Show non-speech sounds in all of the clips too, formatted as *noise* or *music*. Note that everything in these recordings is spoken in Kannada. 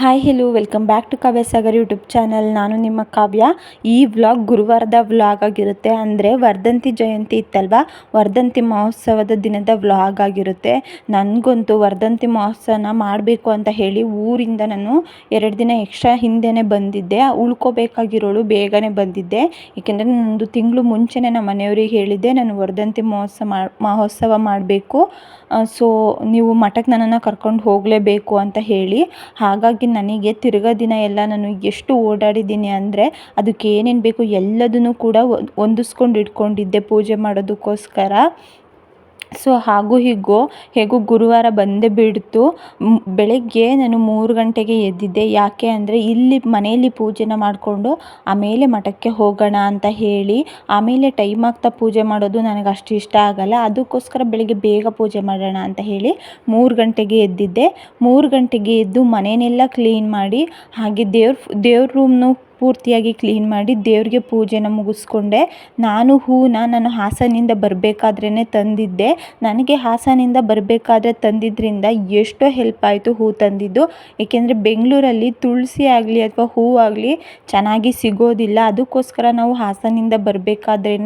Hi hello welcome back to Kavya Sagar YouTube channel ನಾನು ನಿಮ್ಮ ಕಾವ್ಯ. ಈ ವ್ಲಾಗ್ ಗುರುವಾರದ ವ್ಲಾಗ್ ಆಗಿರುತ್ತೆ. ಅಂದರೆ ವರ್ಧಂತಿ ಜಯಂತಿ ಇತ್ತಲ್ವ? ವರ್ಧಂತಿ ಮಹೋತ್ಸವದ ದಿನದ ವ್ಲಾಗ್ ಆಗಿರುತ್ತೆ. ನನಗಂತೂ ವರ್ಧಂತಿ ಮಹೋತ್ಸವನ ಮಾಡಬೇಕು ಅಂತ ಹೇಳಿ ಊರಿಂದ ನಾನು ಎರಡು ದಿನ ಎಕ್ಸ್ಟ್ರಾ ಹಿಂದೆನೇ ಬಂದಿದ್ದೆ. ಉಳ್ಕೋಬೇಕಾಗಿರೋಳು ಬೇಗನೆ ಬಂದಿದ್ದೆ. ಏಕೆಂದರೆ ನಾನೊಂದು ತಿಂಗಳು ಮುಂಚೆನೇ ನಮ್ಮ ಮನೆಯವ್ರಿಗೆ ಹೇಳಿದ್ದೆ, ನಾನು ವರ್ಧಂತಿ ಮಹೋತ್ಸವ ಮಹೋತ್ಸವ ಮಾಡಬೇಕು. ಸೊ ನೀವು ಮಠಕ್ಕೆ ನನ್ನನ್ನು ಕರ್ಕೊಂಡು ಹೋಗಲೇಬೇಕು ಅಂತ ಹೇಳಿ. ಹಾಗಾಗಿ ನನಗೆ ತಿರ್ಗಾ ದಿನ ಎಲ್ಲ ನಾನು ಎಷ್ಟು ಓಡಾಡಿದ್ದೀನಿ ಅಂದರೆ ಅದಕ್ಕೆ ಏನೇನು ಬೇಕು ಎಲ್ಲದನ್ನು ಕೂಡ ಹೊಂದಿಸ್ಕೊಂಡು ಇಟ್ಕೊಂಡಿದ್ದೆ ಪೂಜೆ ಮಾಡೋದಕ್ಕೋಸ್ಕರ. ಸೊ ಹಾಗೂ ಹೀಗೋ, ಹೇಗೂ ಗುರುವಾರ ಬಂದೇ ಬಿಡ್ತು. ಬೆಳಗ್ಗೆ ನಾನು ಮೂರು ಗಂಟೆಗೆ ಎದ್ದಿದ್ದೆ. ಯಾಕೆ ಅಂದರೆ ಇಲ್ಲಿ ಮನೆಯಲ್ಲಿ ಪೂಜೆನ ಮಾಡಿಕೊಂಡು ಆಮೇಲೆ ಮಠಕ್ಕೆ ಹೋಗೋಣ ಅಂತ ಹೇಳಿ, ಆಮೇಲೆ ಟೈಮ್ ಆಗ್ತಾ ಪೂಜೆ ಮಾಡೋದು ನನಗೆ ಅಷ್ಟು ಇಷ್ಟ ಆಗಲ್ಲ. ಅದಕ್ಕೋಸ್ಕರ ಬೆಳಗ್ಗೆ ಬೇಗ ಪೂಜೆ ಮಾಡೋಣ ಅಂತ ಹೇಳಿ ಮೂರು ಗಂಟೆಗೆ ಎದ್ದಿದ್ದೆ. ಮೂರು ಗಂಟೆಗೆ ಎದ್ದು ಮನೆಯನ್ನೆಲ್ಲ ಕ್ಲೀನ್ ಮಾಡಿ, ಹಾಗೆ ದೇವ್ರ ದೇವ್ರ ರೂಮ್ನು ಪೂರ್ತಿಯಾಗಿ ಕ್ಲೀನ್ ಮಾಡಿ ದೇವರಿಗೆ ಪೂಜೆನ ಮುಗಿಸ್ಕೊಂಡೆ. ನಾನು ಹೂನ ನಾನು ಹಾಸನಿಂದ ಬರಬೇಕಾದ್ರೇ ತಂದಿದ್ದೆ. ನನಗೆ ಹಾಸನಿಂದ ಬರಬೇಕಾದ್ರೆ ತಂದಿದ್ದರಿಂದ ಎಷ್ಟೋ ಹೆಲ್ಪ್ ಆಯಿತು ಹೂ ತಂದಿದ್ದು. ಏಕೆಂದರೆ ಬೆಂಗಳೂರಲ್ಲಿ ತುಳಸಿ ಆಗಲಿ ಅಥವಾ ಹೂವಾಗಲಿ ಚೆನ್ನಾಗಿ ಸಿಗೋದಿಲ್ಲ. ಅದಕ್ಕೋಸ್ಕರ ನಾವು ಹಾಸನಿಂದ ಬರಬೇಕಾದ್ರೇ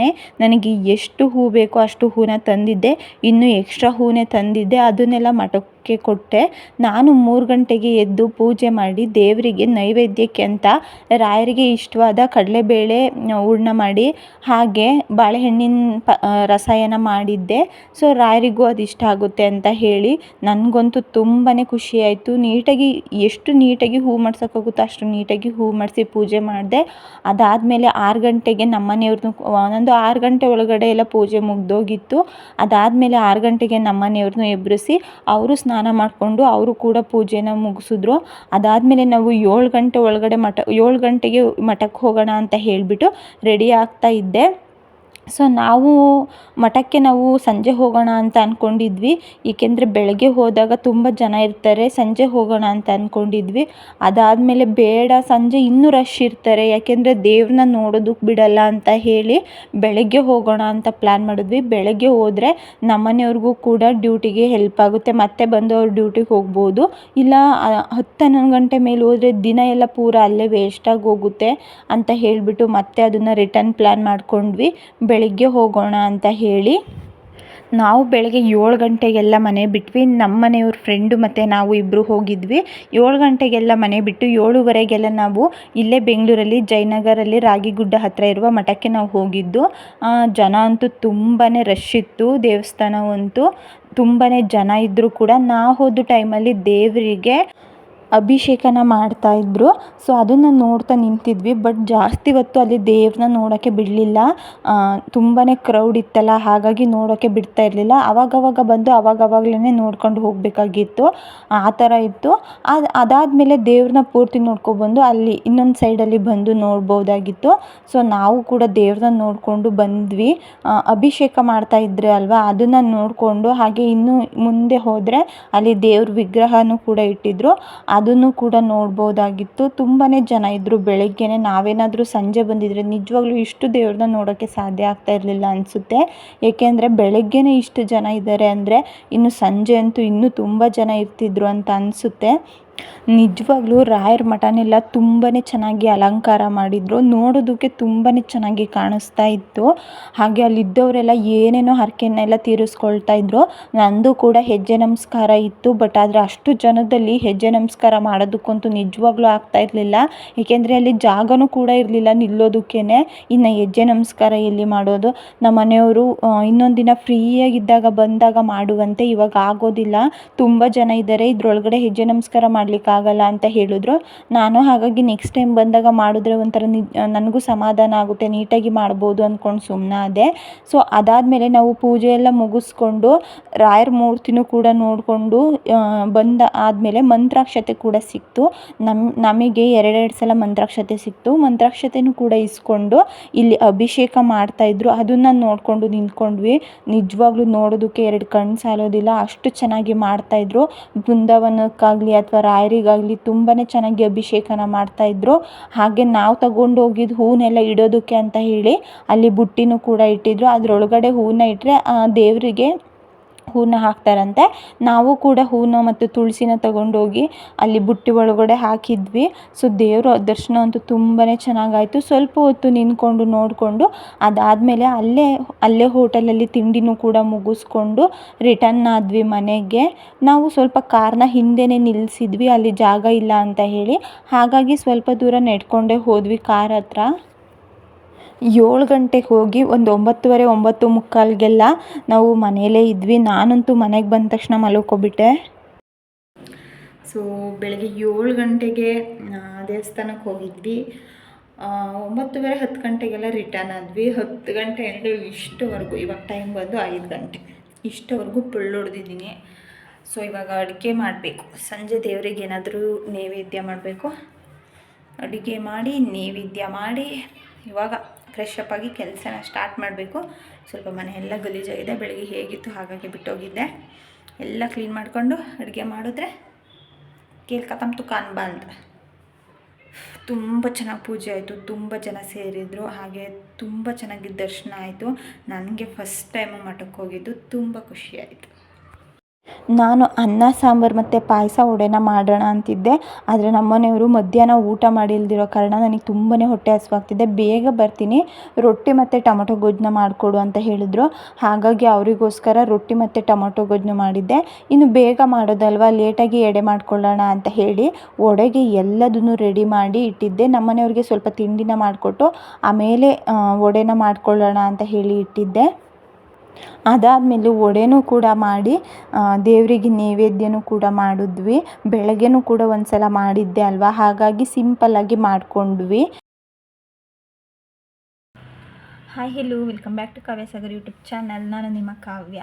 ನನಗೆ ಎಷ್ಟು ಹೂ ಬೇಕೋ ಅಷ್ಟು ಹೂನ ತಂದಿದ್ದೆ. ಇನ್ನು ಎಕ್ಸ್ಟ್ರಾ ಹೂನೇ ತಂದಿದ್ದೆ. ಅದನ್ನೆಲ್ಲ ಮಠಕ್ಕೆ ಕೊಟ್ಟೆ. ನಾನು ಮೂರು ಗಂಟೆಗೆ ಎದ್ದು ಪೂಜೆ ಮಾಡಿ ದೇವರಿಗೆ ನೈವೇದ್ಯಕ್ಕೆ ಅಂತ ರಾಯರಿಗೆ ಇಷ್ಟವಾದ ಕಡಲೆಬೇಳೆ ಹೂರ್ಣ ಮಾಡಿ, ಹಾಗೆ ಬಾಳೆಹಣ್ಣಿನ ಪ ರಸಾಯನ ಮಾಡಿದ್ದೆ. ಸೊ ರಾಯರಿಗೂ ಅದು ಇಷ್ಟ ಆಗುತ್ತೆ ಅಂತ ಹೇಳಿ ನನಗಂತೂ ತುಂಬಾ ಖುಷಿ ಆಯಿತು ನೀಟಾಗಿ ಎಷ್ಟು ನೀಟಾಗಿ ಹೂ ಮಾಡ್ಸೋಕ್ಕಾಗುತ್ತೋ ಅಷ್ಟು ನೀಟಾಗಿ ಹೂ ಮಾಡಿಸಿ ಪೂಜೆ ಮಾಡಿದೆ. ಅದಾದಮೇಲೆ ಆರು ಗಂಟೆಗೆ ನಮ್ಮ ಮನೆಯವ್ರನ್ನೂ ಒಂದೊಂದು ಆರು ಗಂಟೆ ಒಳಗಡೆ ಎಲ್ಲ ಪೂಜೆ ಮುಗ್ದೋಗಿತ್ತು. ಅದಾದಮೇಲೆ ಆರು ಗಂಟೆಗೆ ನಮ್ಮ ಮನೆಯವ್ರನ್ನೂ ಎಬ್ಬರಿಸಿ ಅವರು ಸ್ನಾನ ಮಾಡಿಕೊಂಡು ಅವರು ಕೂಡ ಪೂಜೆನ ಮುಗಿಸಿದ್ರು. ಅದಾದಮೇಲೆ ನಾವು ಏಳು ಗಂಟೆ ಒಳಗಡೆ ಮಠ, ಏಳು ಗಂಟೆಗೆ ಮಠಕ್ಕೆ ಹೋಗೋಣ ಅಂತ ಹೇಳಿಬಿಟ್ಟು ರೆಡಿ ಆಗ್ತಾ ಇದ್ದೆ. ಸೊ ನಾವು ಮಠಕ್ಕೆ ನಾವು ಸಂಜೆ ಹೋಗೋಣ ಅಂತ ಅಂದ್ಕೊಂಡಿದ್ವಿ ಏಕೆಂದರೆ ಬೆಳಗ್ಗೆ ಹೋದಾಗ ತುಂಬ ಜನ ಇರ್ತಾರೆ, ಸಂಜೆ ಹೋಗೋಣ ಅಂತ ಅಂದ್ಕೊಂಡಿದ್ವಿ ಅದಾದಮೇಲೆ ಬೇಡ, ಸಂಜೆ ಇನ್ನೂ ರಶ್ ಇರ್ತಾರೆ. ಯಾಕೆಂದರೆ ದೇವ್ರನ್ನ ನೋಡೋದಕ್ಕೆ ಬಿಡಲ್ಲ ಅಂತ ಹೇಳಿ ಬೆಳಗ್ಗೆ ಹೋಗೋಣ ಅಂತ ಪ್ಲ್ಯಾನ್ ಮಾಡಿದ್ವಿ. ಬೆಳಗ್ಗೆ ಹೋದರೆ ನಮ್ಮನೆಯವ್ರಿಗೂ ಕೂಡ ಡ್ಯೂಟಿಗೆ ಹೆಲ್ಪ್ ಆಗುತ್ತೆ. ಮತ್ತೆ ಬಂದು ಅವ್ರು ಡ್ಯೂಟಿಗೆ ಹೋಗ್ಬೋದು. ಇಲ್ಲ ಹತ್ತು ಹನ್ನೊಂದು ಗಂಟೆ ಮೇಲೆ ಹೋದರೆ ದಿನ ಎಲ್ಲ ಪೂರ ಅಲ್ಲೇ ವೇಸ್ಟಾಗಿ ಹೋಗುತ್ತೆ ಅಂತ ಹೇಳಿಬಿಟ್ಟು ಮತ್ತೆ ಅದನ್ನು ರಿಟರ್ನ್ ಪ್ಲ್ಯಾನ್ ಮಾಡ್ಕೊಂಡ್ವಿ. ಬೆಳಿಗ್ಗೆ ಹೋಗೋಣ ಅಂತ ಹೇಳಿ ನಾವು ಬೆಳಗ್ಗೆ ಏಳು ಗಂಟೆಗೆಲ್ಲ ಮನೆ ಬಿಟ್ವಿ. ನಮ್ಮ ಮನೆಯವ್ರ ಫ್ರೆಂಡು ಮತ್ತು ನಾವು ಇಬ್ಬರು ಹೋಗಿದ್ವಿ. ಏಳು ಗಂಟೆಗೆಲ್ಲ ಮನೆ ಬಿಟ್ಟು ಏಳುವರೆಗೆಲ್ಲ ನಾವು ಇಲ್ಲೇ ಬೆಂಗಳೂರಲ್ಲಿ, ಜಯನಗರಲ್ಲಿ ರಾಗಿಗುಡ್ಡ ಹತ್ತಿರ ಇರುವ ಮಠಕ್ಕೆ ನಾವು ಹೋಗಿದ್ದು. ಜನ ಅಂತೂ ತುಂಬಾ ರಶ್ ಇತ್ತು. ದೇವಸ್ಥಾನವಂತೂ ತುಂಬಾ ಜನ ಇದ್ದರೂ ಕೂಡ ನಾ ಹೋದ ಟೈಮಲ್ಲಿ ದೇವರಿಗೆ ಅಭಿಷೇಕನ ಮಾಡ್ತಾಯಿದ್ರು ಸೊ ಅದನ್ನು ನೋಡ್ತಾ ನಿಂತಿದ್ವಿ. ಬಟ್ ಜಾಸ್ತಿ ಹೊತ್ತು ಅಲ್ಲಿ ದೇವ್ರನ್ನ ನೋಡೋಕ್ಕೆ ಬಿಡಲಿಲ್ಲ. ತುಂಬಾ ಕ್ರೌಡ್ ಇತ್ತಲ್ಲ. ಹಾಗಾಗಿ ನೋಡೋಕ್ಕೆ ಬಿಡ್ತಾ ಇರಲಿಲ್ಲ. ಅವಾಗವಾಗ ಬಂದು ಅವಾಗವಾಗಲೇ ನೋಡ್ಕೊಂಡು ಹೋಗಬೇಕಾಗಿತ್ತು. ಆ ಥರ ಇತ್ತು. ಅದು, ಅದಾದಮೇಲೆ ದೇವ್ರನ್ನ ಪೂರ್ತಿ ನೋಡ್ಕೊಬಂದು ಅಲ್ಲಿ ಇನ್ನೊಂದು ಸೈಡಲ್ಲಿ ಬಂದು ನೋಡ್ಬೋದಾಗಿತ್ತು. ಸೊ ನಾವು ಕೂಡ ದೇವ್ರನ್ನ ನೋಡಿಕೊಂಡು ಬಂದ್ವಿ. ಅಭಿಷೇಕ ಮಾಡ್ತಾ ಇದ್ರೆ ಅಲ್ವಾ? ಅದನ್ನು ನೋಡಿಕೊಂಡು ಹಾಗೆ ಇನ್ನೂ ಮುಂದೆ ಹೋದರೆ ಅಲ್ಲಿ ದೇವ್ರ ವಿಗ್ರಹನೂ ಕೂಡ ಇಟ್ಟಿದ್ರು. ಅದನ್ನು ಕೂಡ ನೋಡ್ಬೋದಾಗಿತ್ತು. ತುಂಬಾ ಜನ ಇದ್ದರು ಬೆಳಗ್ಗೆನೇ. ನಾವೇನಾದರೂ ಸಂಜೆ ಬಂದಿದ್ದರೆ ನಿಜವಾಗ್ಲೂ ಇಷ್ಟು ದೇವ್ರನ್ನ ನೋಡೋಕ್ಕೆ ಸಾಧ್ಯ ಆಗ್ತಾ ಇರಲಿಲ್ಲ ಅನಿಸುತ್ತೆ. ಏಕೆಂದರೆ ಬೆಳಗ್ಗೆನೇ ಇಷ್ಟು ಜನ ಇದ್ದಾರೆ ಅಂದರೆ ಇನ್ನು ಸಂಜೆ ಅಂತೂ ಇನ್ನೂ ತುಂಬ ಜನ ಇರ್ತಿದ್ರು ಅಂತ ಅನಿಸುತ್ತೆ. ನಿಜವಾಗ್ಲೂ ರಾಯರ ಮಠನೆಲ್ಲ ತುಂಬಾ ಚೆನ್ನಾಗಿ ಅಲಂಕಾರ ಮಾಡಿದ್ರು. ನೋಡೋದಕ್ಕೆ ತುಂಬಾ ಚೆನ್ನಾಗಿ ಕಾಣಿಸ್ತಾ ಇತ್ತು. ಹಾಗೆ ಅಲ್ಲಿದ್ದವರೆಲ್ಲ ಏನೇನೋ ಹರಕೆನೆಲ್ಲ ತೀರಿಸ್ಕೊಳ್ತಾ ಇದ್ರು. ನಂದು ಕೂಡ ಹೆಜ್ಜೆ ನಮಸ್ಕಾರ ಇತ್ತು. ಬಟ್ ಆದರೆ ಅಷ್ಟು ಜನದಲ್ಲಿ ಹೆಜ್ಜೆ ನಮಸ್ಕಾರ ಮಾಡೋದಕ್ಕಂತೂ ನಿಜವಾಗ್ಲೂ ಆಗ್ತಾ ಇರಲಿಲ್ಲ. ಏಕೆಂದರೆ ಅಲ್ಲಿ ಜಾಗನೂ ಕೂಡ ಇರಲಿಲ್ಲ ನಿಲ್ಲೋದಕ್ಕೇ ಇನ್ನು ಹೆಜ್ಜೆ ನಮಸ್ಕಾರ ಎಲ್ಲಿ ಮಾಡೋದು? ನಮ್ಮ ಮನೆಯವರು ಇನ್ನೊಂದು ದಿನ ಫ್ರೀಯಾಗಿದ್ದಾಗ ಬಂದಾಗ ಮಾಡುವಂತೆ ಇವಾಗ ಆಗೋದಿಲ್ಲ. ತುಂಬ ಜನ ಇದ್ದಾರೆ. ಇದರೊಳಗಡೆ ಹೆಜ್ಜೆ ನಮಸ್ಕಾರ ಆಗಲ್ಲ ಅಂತ ಹೇಳಿದ್ರು. ನಾನು ಹಾಗಾಗಿ ನೆಕ್ಸ್ಟ್ ಟೈಮ್ ಬಂದಾಗ ಮಾಡಿದ್ರೆ ಒಂಥರ ನಿ, ನನಗೂ ಸಮಾಧಾನ ಆಗುತ್ತೆ, ನೀಟಾಗಿ ಮಾಡ್ಬೋದು ಅಂದ್ಕೊಂಡು ಸುಮ್ಮನಾದೆ ಸೊ ಅದಾದಮೇಲೆ ನಾವು ಪೂಜೆ ಎಲ್ಲ ಮುಗಿಸ್ಕೊಂಡು ರಾಯರ ಮೂರ್ತಿನೂ ಕೂಡ ನೋಡಿಕೊಂಡು ಬಂದ ಆದಮೇಲೆ ಮಂತ್ರಾಕ್ಷತೆ ಕೂಡ ಸಿಕ್ತು. ನಮ್ಮ ನಮಗೆ ಎರಡೆರಡು ಸಲ ಮಂತ್ರಾಕ್ಷತೆ ಸಿಕ್ತು. ಮಂತ್ರಾಕ್ಷತೆನೂ ಕೂಡ ಇಸ್ಕೊಂಡು ಇಲ್ಲಿ ಅಭಿಷೇಕ ಮಾಡ್ತಾಯಿದ್ರು ಅದನ್ನು ನೋಡಿಕೊಂಡು ನಿಂತ್ಕೊಂಡ್ವಿ. ನಿಜವಾಗ್ಲೂ ನೋಡೋದಕ್ಕೆ ಎರಡು ಕಣ್ಣು ಸಾಲೋದಿಲ್ಲ. ಅಷ್ಟು ಚೆನ್ನಾಗಿ ಮಾಡ್ತಾಯಿದ್ರು ಬೃಂದಾವನಕ್ಕಾಗಲಿ ಅಥವಾ ರಾಯರಿಗಾಗಲಿ ತುಂಬಾ ಚೆನ್ನಾಗಿ ಅಭಿಷೇಕನ ಮಾಡ್ತಾಯಿದ್ರು ಹಾಗೆ ನಾವು ತಗೊಂಡು ಹೋಗಿದ್ದು ಹೂನೆಲ್ಲ ಇಡೋದಕ್ಕೆ ಅಂತ ಹೇಳಿ ಅಲ್ಲಿ ಬುಟ್ಟಿನೂ ಕೂಡ ಇಟ್ಟಿದ್ರು. ಅದರೊಳಗಡೆ ಹೂವನ್ನ ಇಟ್ಟರೆ ದೇವರಿಗೆ ಹೂನ ಹಾಕ್ತಾರಂತೆ. ನಾವು ಕೂಡ ಹೂವನ್ನ ಮತ್ತು ತುಳಸಿನ ತಗೊಂಡೋಗಿ ಅಲ್ಲಿ ಬುಟ್ಟಿ ಒಳಗಡೆ ಹಾಕಿದ್ವಿ. ಸೊ ದೇವರು ದರ್ಶನ ಅಂತೂ ತುಂಬಾ ಚೆನ್ನಾಗಾಯಿತು. ಸ್ವಲ್ಪ ಹೊತ್ತು ನಿಂತ್ಕೊಂಡು ನೋಡಿಕೊಂಡು ಅದಾದಮೇಲೆ ಅಲ್ಲೇ ಅಲ್ಲೇ ಹೋಟೆಲಲ್ಲಿ ತಿಂಡಿನೂ ಕೂಡ ಮುಗಿಸ್ಕೊಂಡು ರಿಟರ್ನ್ ಆದ್ವಿ ಮನೆಗೆ. ನಾವು ಸ್ವಲ್ಪ ಕಾರ್ನ ಹಿಂದೆನೇ ನಿಲ್ಲಿಸಿದ್ವಿ ಅಲ್ಲಿ ಜಾಗ ಇಲ್ಲ ಅಂತ ಹೇಳಿ. ಹಾಗಾಗಿ ಸ್ವಲ್ಪ ದೂರ ನೆಡ್ಕೊಂಡೇ ಹೋದ್ವಿ ಕಾರ್ ಹತ್ರ. ಏಳು ಗಂಟೆಗೆ ಹೋಗಿ ಒಂದು ಒಂಬತ್ತುವರೆ, ಒಂಬತ್ತು ಮುಕ್ಕಾಲಿಗೆಲ್ಲ ನಾವು ಮನೆಯಲ್ಲೇ ಇದ್ವಿ. ನಾನಂತೂ ಮನೆಗೆ ಬಂದ ತಕ್ಷಣ ಮಲ್ಕೊಬಿಟ್ಟೆ. ಸೊ ಬೆಳಗ್ಗೆ ಏಳು ಗಂಟೆಗೆ ದೇವಸ್ಥಾನಕ್ಕೆ ಹೋಗಿದ್ವಿ. ಒಂಬತ್ತುವರೆ, ಹತ್ತು ಗಂಟೆಗೆಲ್ಲ ರಿಟರ್ನ್ ಆದ್ವಿ. ಹತ್ತು ಗಂಟೆಯಿಂದ ಇಷ್ಟವರೆಗೂ, ಇವಾಗ ಟೈಮ್ ಬಂದು ಐದು ಗಂಟೆ. ಇಷ್ಟವರೆಗೂ ಹೊಡೆದಿದ್ದೀನಿ. ಸೊ ಇವಾಗ ಅಡುಗೆ ಮಾಡಬೇಕು. ಸಂಜೆ ದೇವರಿಗೆ ಏನಾದರೂ ನೈವೇದ್ಯ ಮಾಡಬೇಕು. ಅಡುಗೆ ಮಾಡಿ, ನೈವೇದ್ಯ ಮಾಡಿ, ಇವಾಗ ಫ್ರೆಶ್ ಅಪ್ ಆಗಿ ಕೆಲಸನ ಸ್ಟಾರ್ಟ್ ಮಾಡಬೇಕು. ಸ್ವಲ್ಪ ಮನೆ ಎಲ್ಲ ಗಲೀಜಾಗಿದೆ ಬೆಳಗ್ಗೆ ಹೇಗಿತ್ತು, ಹಾಗಾಗಿ ಬಿಟ್ಟೋಗಿದ್ದೆ. ಎಲ್ಲ ಕ್ಲೀನ್ ಮಾಡಿಕೊಂಡು ಅಡುಗೆ ಮಾಡಿದ್ರೆ ಕೇಳ್ಕ ಕತಮ್ ತು ಕಾನ್ ಬಾಂದ್. ತುಂಬ ಚೆನ್ನಾಗಿ ಪೂಜೆ ಆಯಿತು, ತುಂಬ ಜನ ಸೇರಿದರು, ಹಾಗೆ ತುಂಬ ಚೆನ್ನಾಗಿ ದರ್ಶನ ಆಯಿತು. ನನಗೆ ಫಸ್ಟ್ ಟೈಮು ಮಠಕ್ಕೆ ಹೋಗಿದ್ದು, ತುಂಬ ಖುಷಿಯಾಯಿತು ನಾನು ಅನ್ನ, ಸಾಂಬಾರು ಮತ್ತು ಪಾಯಸ ವಡೆನ ಮಾಡೋಣ ಅಂತಿದ್ದೆ. ಆದರೆ ನಮ್ಮನೆಯವರು ಮಧ್ಯಾಹ್ನ ಊಟ ಮಾಡಿಲ್ದಿರೋ ಕಾರಣ ನನಗೆ ತುಂಬಾ ಹೊಟ್ಟೆ ಹಸಿವಾಗ್ತಿದೆ. ಬೇಗ ಬರ್ತೀನಿ. ರೊಟ್ಟಿ ಮತ್ತು ಟೊಮೊಟೊ ಗೊಜ್ಜನ್ನ ಮಾಡಿಕೊಡು ಅಂತ ಹೇಳಿದ್ರು. ಹಾಗಾಗಿ ಅವರಿಗೋಸ್ಕರ ರೊಟ್ಟಿ ಮತ್ತು ಟೊಮೊಟೊ ಗೊಜ್ಜನ್ನ ಮಾಡಿದ್ದೆ. ಇನ್ನು ಬೇಗ ಮಾಡೋದಲ್ವಾ? ಲೇಟಾಗಿ ಎಡೆ ಮಾಡ್ಕೊಳ್ಳೋಣ ಅಂತ ಹೇಳಿ ವಡೆಗೆ ಎಲ್ಲದನ್ನು ರೆಡಿ ಮಾಡಿ ಇಟ್ಟಿದ್ದೆ. ನಮ್ಮನೆಯವ್ರಿಗೆ ಸ್ವಲ್ಪ ತಿಂಡಿನ ಮಾಡಿಕೊಟ್ಟು ಆಮೇಲೆ ವಡೆನ ಮಾಡ್ಕೊಳ್ಳೋಣ ಅಂತ ಹೇಳಿ ಇಟ್ಟಿದ್ದೆ. ಅದಾದಮೇಲೆ ವಡೆನೂ ಕೂಡ ಮಾಡಿ ದೇವರಿಗೆ ನೈವೇದ್ಯನೂ ಕೂಡ ಮಾಡಿದ್ವಿ. ಬೆಳಗ್ಗೆನೂ ಕೂಡ ಒಂದು ಸಲ ಮಾಡಿದ್ದೆ ಅಲ್ವಾ? ಹಾಗಾಗಿ ಸಿಂಪಲ್ಲಾಗಿ ಮಾಡಿಕೊಂಡ್ವಿ. Hi hello welcome back to Kavya Sagar YouTube channel ನಾನು ನಿಮ್ಮ ಕಾವ್ಯ.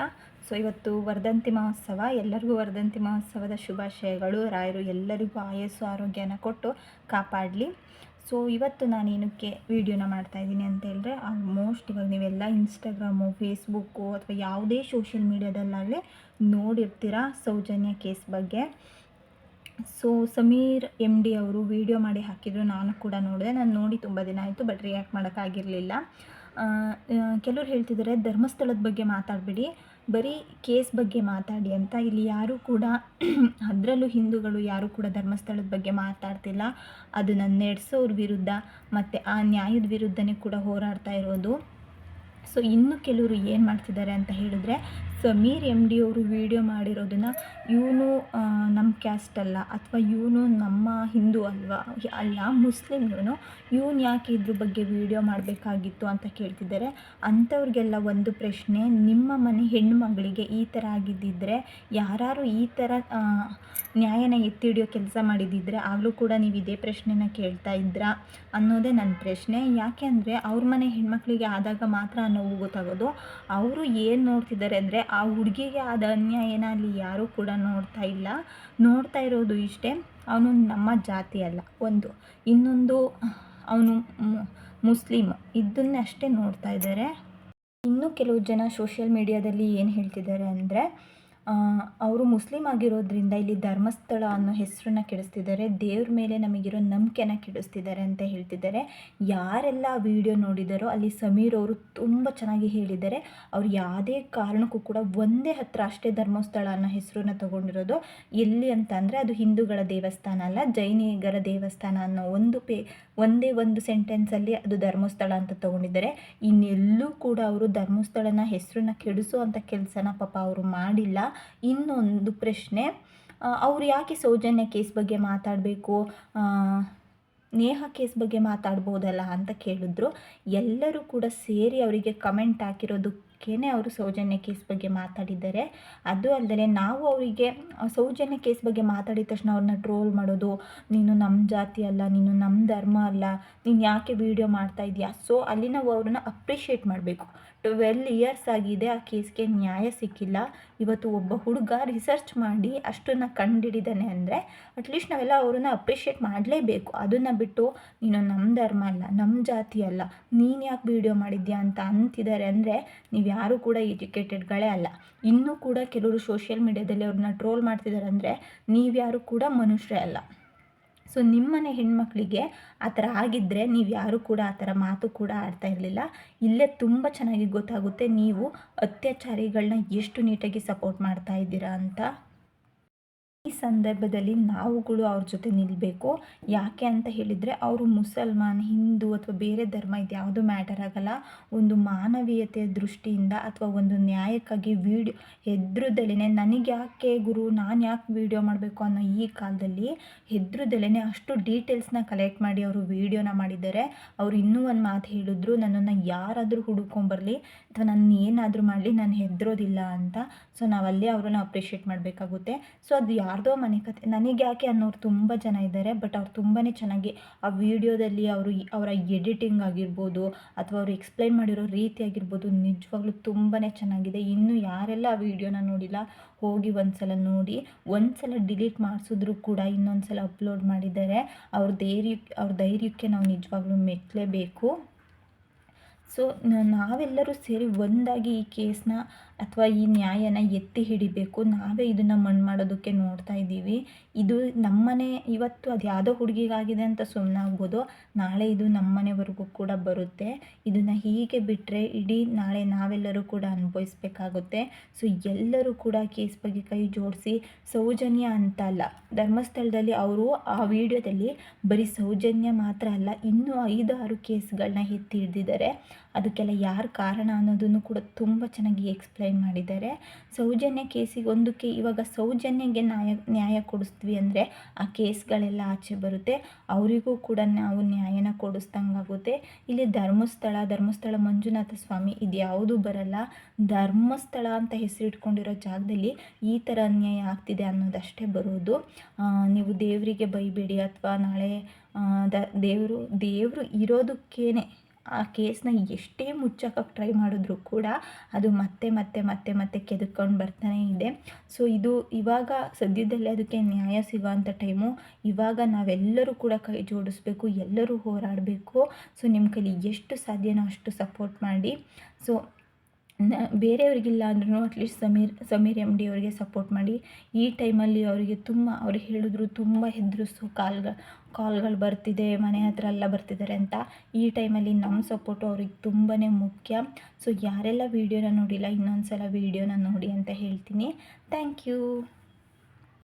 ಸೊ ಇವತ್ತು ವರ್ಧಂತಿ ಮಹೋತ್ಸವ. ಎಲ್ಲರಿಗೂ ವರ್ಧಂತಿ ಮಹೋತ್ಸವದ ಶುಭಾಶಯಗಳು. ರಾಯರು ಎಲ್ಲರಿಗೂ ಆಯಸ್ಸು, ಆರೋಗ್ಯನ ಕೊಟ್ಟು ಕಾಪಾಡಲಿ. ಸೊ ಇವತ್ತು ನಾನು ಏನಕ್ಕೆ ವೀಡಿಯೋನ ಮಾಡ್ತಾ ಇದ್ದೀನಿ ಅಂತ ಹೇಳಿದ್ರೆ ಆಲ್ಮೋಸ್ಟ್ ಇವಾಗ ನೀವೆಲ್ಲ ಇನ್ಸ್ಟಾಗ್ರಾಮು ಫೇಸ್ಬುಕ್ಕು ಅಥವಾ ಯಾವುದೇ ಸೋಷಿಯಲ್ ಮೀಡ್ಯಾದಲ್ಲಾಗಲಿ ನೋಡಿರ್ತೀರ ಸೌಜನ್ಯ ಕೇಸ್ ಬಗ್ಗೆ. ಸೊ ಸಮೀರ್ ಎಂ ಡಿ ಅವರು ವಿಡಿಯೋ ಮಾಡಿ ಹಾಕಿದ್ರು, ನಾನು ಕೂಡ ನೋಡಿದೆ. ನಾನು ನೋಡಿ ತುಂಬ ದಿನ ಆಯಿತು ಬಟ್ ರಿಯಾಕ್ಟ್ ಮಾಡೋಕ್ಕಾಗಿರಲಿಲ್ಲ. ಕೆಲವ್ರು ಹೇಳ್ತಿದ್ದಾರೆ, ಧರ್ಮಸ್ಥಳದ ಬಗ್ಗೆ ಮಾತಾಡಬೇಡಿ, ಬರೀ ಕೇಸ್ ಬಗ್ಗೆ ಮಾತಾಡಿ ಅಂತ. ಇಲ್ಲಿ ಯಾರೂ ಕೂಡ *clears throat* ಅದರಲ್ಲೂ ಹಿಂದೂಗಳು ಯಾರೂ ಕೂಡ ಧರ್ಮಸ್ಥಳದ ಬಗ್ಗೆ ಮಾತಾಡ್ತಿಲ್ಲ. ಅದನ್ನು ನಡೆಸೋರ ವಿರುದ್ಧ, ಮತ್ತು ಆ ನ್ಯಾಯದ ವಿರುದ್ಧನೇ ಕೂಡ ಹೋರಾಡ್ತಾ ಇರೋದು. ಸೊ ಇನ್ನು ಕೆಲವರು ಏನು ಮಾಡ್ತಿದ್ದಾರೆ ಅಂತ ಹೇಳಿದ್ರೆ, ಸಮೀರ್ ಎಂ ಡಿ ಅವರು ವಿಡಿಯೋ ಮಾಡಿರೋದನ್ನು ಇವನು ನಮ್ಮ ಕ್ಯಾಸ್ಟ್ ಅಲ್ಲ, ಅಥವಾ ಇವನು ನಮ್ಮ ಹಿಂದೂ ಅಲ್ವಾ, ಅಲ್ಲ ಮುಸ್ಲಿಮ್ ಇವನು ಇವನು ಯಾಕೆ ಇದ್ರ ಬಗ್ಗೆ ವಿಡಿಯೋ ಮಾಡಬೇಕಾಗಿತ್ತು ಅಂತ ಕೇಳ್ತಿದ್ದಾರೆ. ಅಂಥವ್ರಿಗೆಲ್ಲ ಒಂದು ಪ್ರಶ್ನೆ, ನಿಮ್ಮ ಮನೆ ಹೆಣ್ಣು ಮಗಳಿಗೆ ಈ ಥರ ಆಗಿದ್ದಿದ್ರೆ ಯಾರು ಈ ಥರ ನ್ಯಾಯನ ಎತ್ತಿ ಹಿಡಿಯೋ ಕೆಲಸ ಮಾಡಿದ್ದಿದ್ರೆ, ಆಗಲೂ ಕೂಡ ನೀವು ಇದೇ ಪ್ರಶ್ನೆನ ಕೇಳ್ತಾ ಇದ್ರಾ ಅನ್ನೋದೇ ನನ್ನ ಪ್ರಶ್ನೆ. ಯಾಕೆ ಅಂದರೆ, ಅವ್ರ ಮನೆ ಹೆಣ್ಮಕ್ಳಿಗೆ ಆದಾಗ ಮಾತ್ರ ಆ ನೋವು ಗೊತ್ತಾಗೋದು. ಅವರು ಏನು ನೋಡ್ತಿದ್ದಾರೆ ಅಂದರೆ ಆ ಹುಡುಗಿಗೆ ಆದ ಅನ್ಯಾಯನ ಅಲ್ಲಿ ಯಾರೂ ಕೂಡ ನೋಡ್ತಾ ಇಲ್ಲ. ನೋಡ್ತಾ ಇರೋದು ಇಷ್ಟೇ. ಅವನು ನಮ್ಮ ಜಾತಿ ಅಲ್ಲ, ಒಂದು. ಇನ್ನೊಂದು, ಅವನು ಮುಸ್ಲಿಮ್ ಇದನ್ನಷ್ಟೇ ನೋಡ್ತಾ ಇದ್ದಾರೆ. ಇನ್ನೂ ಕೆಲವು ಜನ ಸೋಷಿಯಲ್ ಮೀಡಿಯಾದಲ್ಲಿ ಏನು ಹೇಳ್ತಿದ್ದಾರೆ ಅಂದರೆ ಅವರು ಮುಸ್ಲಿಮ್ ಆಗಿರೋದ್ರಿಂದ ಇಲ್ಲಿ ಧರ್ಮಸ್ಥಳ ಅನ್ನೋ ಹೆಸರನ್ನ ಕೆಡಿಸ್ತಿದ್ದಾರೆ. ದೇವ್ರ ಮೇಲೆ ನಮಗಿರೋ ನಂಬಿಕೆನ ಕೆಡಿಸ್ತಿದ್ದಾರೆ ಅಂತ ಹೇಳ್ತಿದ್ದಾರೆ. ಯಾರೆಲ್ಲ ಆ ವಿಡಿಯೋ ನೋಡಿದಾರೋ ಅಲ್ಲಿ ಸಮೀರ್ ಅವರು ತುಂಬ ಚೆನ್ನಾಗಿ ಹೇಳಿದ್ದಾರೆ. ಅವ್ರು ಯಾವುದೇ ಕಾರಣಕ್ಕೂ ಕೂಡ ಒಂದೇ ಹತ್ರ ಅಷ್ಟೇ ಧರ್ಮಸ್ಥಳ ಅನ್ನೋ ಹೆಸರನ್ನ ತಗೊಂಡಿರೋದು. ಎಲ್ಲಿ ಅಂತ ಅಂದರೆ ಅದು ಹಿಂದೂಗಳ ದೇವಸ್ಥಾನ ಅಲ್ಲ, ಜೈನಿಗರ ದೇವಸ್ಥಾನ ಅನ್ನೋ ಒಂದು ಪೇ ಒಂದೇ ಒಂದು ಸೆಂಟೆನ್ಸಲ್ಲಿ ಅದು ಧರ್ಮಸ್ಥಳ ಅಂತ ತಗೊಂಡಿದ್ದಾರೆ. ಇನ್ನೆಲ್ಲೂ ಕೂಡ ಅವರು ಧರ್ಮಸ್ಥಳನ ಹೆಸರನ್ನ ಕೆಡಿಸುವಂಥ ಕೆಲಸನ ಪಾಪ ಅವರು ಮಾಡಿಲ್ಲ. ಇನ್ನೊಂದು ಪ್ರಶ್ನೆ ಅವ್ರು ಯಾಕೆ ಸೌಜನ್ಯ ಕೇಸ್ ಬಗ್ಗೆ ಮಾತಾಡಬೇಕು? ನೇಹ ಕೇಸ್ ಬಗ್ಗೆ ಮಾತಾಡ್ಬೋದಲ್ಲ ಅಂತ ಕೇಳಿದ್ರು. ಎಲ್ಲರೂ ಕೂಡ ಸೇರಿ ಅವರಿಗೆ ಕಮೆಂಟ್ ಹಾಕಿರೋದಕ್ಕೇ ಅವರು ಸೌಜನ್ಯ ಕೇಸ್ ಬಗ್ಗೆ ಮಾತಾಡಿದ್ದಾರೆ. ಅದು ಅಲ್ಲದೆ ನಾವು ಅವರಿಗೆ ಸೌಜನ್ಯ ಕೇಸ್ ಬಗ್ಗೆ ಮಾತಾಡಿದ ತಕ್ಷಣ ಅವ್ರನ್ನ ಟ್ರೋಲ್ ಮಾಡೋದು, ನೀನು ನಮ್ಮ ಜಾತಿ ಅಲ್ಲ, ನೀನು ನಮ್ಮ ಧರ್ಮ ಅಲ್ಲ, ನೀನು ಯಾಕೆ ವೀಡಿಯೋ ಮಾಡ್ತಾ ಇದೀಯಾ? ಸೊ ಅಲ್ಲಿ ನಾವು ಅವ್ರನ್ನ ಅಪ್ರಿಷಿಯೇಟ್ ಮಾಡಬೇಕು. ಟ್ವೆಲ್ ಇಯರ್ಸ್ ಆಗಿದೆ, ಆ ಕೇಸ್ಗೆ ನ್ಯಾಯ ಸಿಕ್ಕಿಲ್ಲ. ಇವತ್ತು ಒಬ್ಬ ಹುಡುಗ ರಿಸರ್ಚ್ ಮಾಡಿ ಅಷ್ಟನ್ನು ಕಂಡುಹಿಡಿದಾನೆ ಅಂದರೆ ಅಟ್ಲೀಸ್ಟ್ ನಾವೆಲ್ಲ ಅವ್ರನ್ನ ಅಪ್ರಿಷಿಯೇಟ್ ಮಾಡಲೇಬೇಕು. ಅದನ್ನು ಬಿಟ್ಟು ನೀನು ನಮ್ಮ ಧರ್ಮ ಅಲ್ಲ ನಮ್ಮ ಜಾತಿ ಅಲ್ಲ, ನೀನು ಯಾಕೆ ವೀಡಿಯೋ ಮಾಡಿದ್ಯಾ ಅಂತ ಅಂತಿದ್ದಾರೆ ಅಂದರೆ, ನೀವು ಯಾರೂ ಕೂಡ ಎಜುಕೇಟೆಡ್ಗಳೇ ಅಲ್ಲ. ಇನ್ನೂ ಕೂಡ ಕೆಲವರು ಸೋಷಿಯಲ್ ಮೀಡ್ಯಾದಲ್ಲಿ ಅವ್ರನ್ನ ಟ್ರೋಲ್ ಮಾಡ್ತಿದ್ದಾರೆ ಅಂದರೆ ನೀವ್ಯಾರು ಕೂಡ ಮನುಷ್ಯರೇ ಅಲ್ಲ. ಸೊ ನಿಮ್ಮನೆ ಹೆಣ್ಮಕ್ಳಿಗೆ ಆ ಥರ ಆಗಿದ್ದರೆ ನೀವು ಯಾರೂ ಕೂಡ ಆ ಥರ ಮಾತು ಕೂಡ ಆಡ್ತಾ ಇರಲಿಲ್ಲ. ಇಲ್ಲೇ ತುಂಬ ಚೆನ್ನಾಗಿ ಗೊತ್ತಾಗುತ್ತೆ ನೀವು ಅತ್ಯಾಚಾರಿಗಳನ್ನ ಎಷ್ಟು ನೀಟಾಗಿ ಸಪೋರ್ಟ್ ಮಾಡ್ತಾ ಇದ್ದೀರಾ ಅಂತ. ಈ ಸಂದರ್ಭದಲ್ಲಿ ನಾವುಗಳು ಅವ್ರ ಜೊತೆ ನಿಲ್ಲಬೇಕು ಯಾಕೆ ಅಂತ ಹೇಳಿದರೆ ಅವರು ಮುಸಲ್ಮಾನ್, ಹಿಂದೂ ಅಥವಾ ಬೇರೆ ಧರ್ಮ ಇದು ಯಾವುದು ಮ್ಯಾಟರ್ ಆಗಲ್ಲ. ಒಂದು ಮಾನವೀಯತೆಯ ದೃಷ್ಟಿಯಿಂದ ಅಥವಾ ಒಂದು ನ್ಯಾಯಕ್ಕಾಗಿ ವೀಡಿಯೋ ಹೆದ್ರದಲ್ಲೇ ನನಗೆ ಯಾಕೆ ಗುರು, ನಾನು ಯಾಕೆ ವೀಡಿಯೋ ಮಾಡಬೇಕು ಅನ್ನೋ ಈ ಕಾಲದಲ್ಲಿ ಹೆದ್ರದಲ್ಲೇ ಅಷ್ಟು ಡೀಟೇಲ್ಸ್ನ ಕಲೆಕ್ಟ್ ಮಾಡಿ ಅವರು ವೀಡಿಯೋನ ಮಾಡಿದ್ದಾರೆ. ಅವರು ಇನ್ನೂ ಒಂದು ಮಾತು ಹೇಳಿದ್ರು, ನನ್ನನ್ನು ಯಾರಾದರೂ ಹುಡುಕೊಂಬರಲಿ ಅಥವಾ ನನ್ನ ಏನಾದರೂ ಮಾಡಲಿ, ನಾನು ಹೆದರೋದಿಲ್ಲ ಅಂತ. ಸೊ ನಾವಲ್ಲೇ ಅವ್ರನ್ನ ಅಪ್ರಿಷಿಯೇಟ್ ಮಾಡಬೇಕಾಗುತ್ತೆ. ಸೊ ಅದು ಯಾರ್ದೋ ಮನೆ ಕತೆ, ನನಗೆ ಯಾಕೆ ಅನ್ನೋರು ತುಂಬ ಜನ ಇದ್ದಾರೆ ಬಟ್ ಅವ್ರು ತುಂಬಾ ಚೆನ್ನಾಗಿ ಆ ವಿಡಿಯೋದಲ್ಲಿ ಅವರು ಅವರ ಎಡಿಟಿಂಗ್ ಆಗಿರ್ಬೋದು ಅಥವಾ ಅವರು ಎಕ್ಸ್ಪ್ಲೈನ್ ಮಾಡಿರೋ ರೀತಿ ಆಗಿರ್ಬೋದು ನಿಜವಾಗ್ಲೂ ತುಂಬಾ ಚೆನ್ನಾಗಿದೆ. ಇನ್ನೂ ಯಾರೆಲ್ಲ ಆ ವಿಡಿಯೋನ ನೋಡಿಲ್ಲ, ಹೋಗಿ ಒಂದು ಸಲ ನೋಡಿ ಒಂದು ಸಲ ಡಿಲೀಟ್ ಮಾಡಿಸಿದ್ರು ಕೂಡ ಇನ್ನೊಂದು ಸಲ ಅಪ್ಲೋಡ್ ಮಾಡಿದ್ದಾರೆ ಅವ್ರ ಧೈರ್ಯ, ಅವ್ರ ಧೈರ್ಯಕ್ಕೆ ನಾವು ನಿಜವಾಗ್ಲೂ ಮೆಚ್ಚಲೇಬೇಕು. ಸೊ ನಾವೆಲ್ಲರೂ ಸೇರಿ ಒಂದಾಗಿ ಈ ಕೇಸನ್ನ ಅಥವಾ ಈ ನ್ಯಾಯನ ಎತ್ತಿ ಹಿಡಿಬೇಕು, ನಾವೇ ಇದನ್ನು ಮಣ್ಣು ಮಾಡೋದಕ್ಕೆ ನೋಡ್ತಾ ಇದ್ದೀವಿ. ಇದು ನಮ್ಮನೆ, ಇವತ್ತು ಅದು ಯಾವುದೋ ಹುಡುಗಿಗಾಗಿದೆ ಅಂತ ಸುಮ್ಮನಾಗ್ಬೋದು ನಾಳೆ ಇದು ನಮ್ಮನೆವರೆಗೂ ಕೂಡ ಬರುತ್ತೆ. ಇದನ್ನು ಹೀಗೆ ಬಿಟ್ಟರೆ ಇಡೀ ನಾಳೆ ನಾವೆಲ್ಲರೂ ಕೂಡ ಅನುಭವಿಸ್ಬೇಕಾಗುತ್ತೆ. ಸೊ, ಎಲ್ಲರೂ ಕೂಡ ಕೇಸ್ ಬಗ್ಗೆ ಕೈ ಜೋಡಿಸಿ, ಸೌಜನ್ಯ ಅಂತ ಅಲ್ಲ, ಧರ್ಮಸ್ಥಳದಲ್ಲಿ ಅವರು ಆ ವಿಡಿಯೋದಲ್ಲಿ ಬರೀ ಸೌಜನ್ಯ ಮಾತ್ರ ಅಲ್ಲ, ಇನ್ನೂ ಐದು ಆರು ಕೇಸ್ಗಳನ್ನ ಎತ್ತಿ ಹಿಡ್ದಿದ್ದಾರೆ. ಅದಕ್ಕೆಲ್ಲ ಯಾರು ಕಾರಣ ಅನ್ನೋದನ್ನು ಕೂಡ ತುಂಬ ಚೆನ್ನಾಗಿ ಎಕ್ಸ್ಪ್ಲೈನ್ ಮಾಡಿದ್ದಾರೆ. ಸೌಜನ್ಯ ಕೇಸಿಗೆ ಒಂದಕ್ಕೆ ಇವಾಗ ಸೌಜನ್ಯಗೆ ನ್ಯಾಯ ನ್ಯಾಯ ಕೊಡಿಸ್ತೀವಿ ಅಂದರೆ ಆ ಕೇಸ್ಗಳೆಲ್ಲ ಆಚೆ ಬರುತ್ತೆ. ಅವರಿಗೂ ಕೂಡ ನಾವು ನ್ಯಾಯನ ಕೊಡಿಸ್ದಂಗಾಗುತ್ತೆ. ಇಲ್ಲಿ ಧರ್ಮಸ್ಥಳ ಧರ್ಮಸ್ಥಳ ಮಂಜುನಾಥ ಸ್ವಾಮಿ ಇದು ಯಾವುದೂ ಬರಲ್ಲ. ಧರ್ಮಸ್ಥಳ ಅಂತ ಹೆಸರಿಟ್ಕೊಂಡಿರೋ ಜಾಗದಲ್ಲಿ ಈ ಥರ ಅನ್ಯಾಯ ಆಗ್ತಿದೆ ಅನ್ನೋದಷ್ಟೇ ಬರೋದು. ನೀವು ದೇವರಿಗೆ ಬೈಬೇಡಿ ಅಥವಾ ನಾಳೆ ದ, ದೇವರು ದೇವರು ಇರೋದಕ್ಕೇನೆ ಆ ಕೇಸನ್ನ ಎಷ್ಟೇ ಮುಚ್ಚೋಕೆ ಟ್ರೈ ಮಾಡಿದ್ರು ಕೂಡ ಅದು ಮತ್ತೆ ಮತ್ತೆ ಮತ್ತೆ ಮತ್ತೆ ಕೆದಕೊಂಡು ಬರ್ತಾನೆ ಇದೆ. ಸೊ ಇದು ಇವಾಗ ಸದ್ಯದಲ್ಲೇ ಅದಕ್ಕೆ ನ್ಯಾಯ ಸಿಗೋವಂಥ ಟೈಮು ಇವಾಗ ನಾವೆಲ್ಲರೂ ಕೂಡ ಕೈ ಜೋಡಿಸ್ಬೇಕು, ಎಲ್ಲರೂ ಹೋರಾಡಬೇಕು. ಸೊ ನಿಮ್ಮ ಕೈಲಿ ಎಷ್ಟು ಸಾಧ್ಯನೋ ಅಷ್ಟು ಸಪೋರ್ಟ್ ಮಾಡಿ. ಸೊ ಬೇರೆಯವ್ರಿಗಿಲ್ಲ ಅಂದ್ರೂ at least Sameer Sameer M D ಅವರಿಗೆ ಸಪೋರ್ಟ್ ಮಾಡಿ. ಈ ಟೈಮಲ್ಲಿ ಅವರಿಗೆ ತುಂಬ, ಅವ್ರು ಹೇಳಿದ್ರು ತುಂಬ ಹೆದರಿಸು ಕಾಲ್ಗಳು ಕಾಲ್ಗಳು ಬರ್ತಿದೆ, ಮನೆ ಹತ್ರ ಎಲ್ಲ ಬರ್ತಿದ್ದಾರೆ ಅಂತ. ಈ ಟೈಮಲ್ಲಿ ನಮ್ಮ ಸಪೋರ್ಟು ಅವ್ರಿಗೆ ತುಂಬಾ ಮುಖ್ಯ. ಸೊ ಯಾರೆಲ್ಲ ವೀಡಿಯೋನ ನೋಡಿಲ್ಲ ಇನ್ನೊಂದು ಸಲ ವೀಡಿಯೋನ ನೋಡಿ ಅಂತ ಹೇಳ್ತೀನಿ. Thank you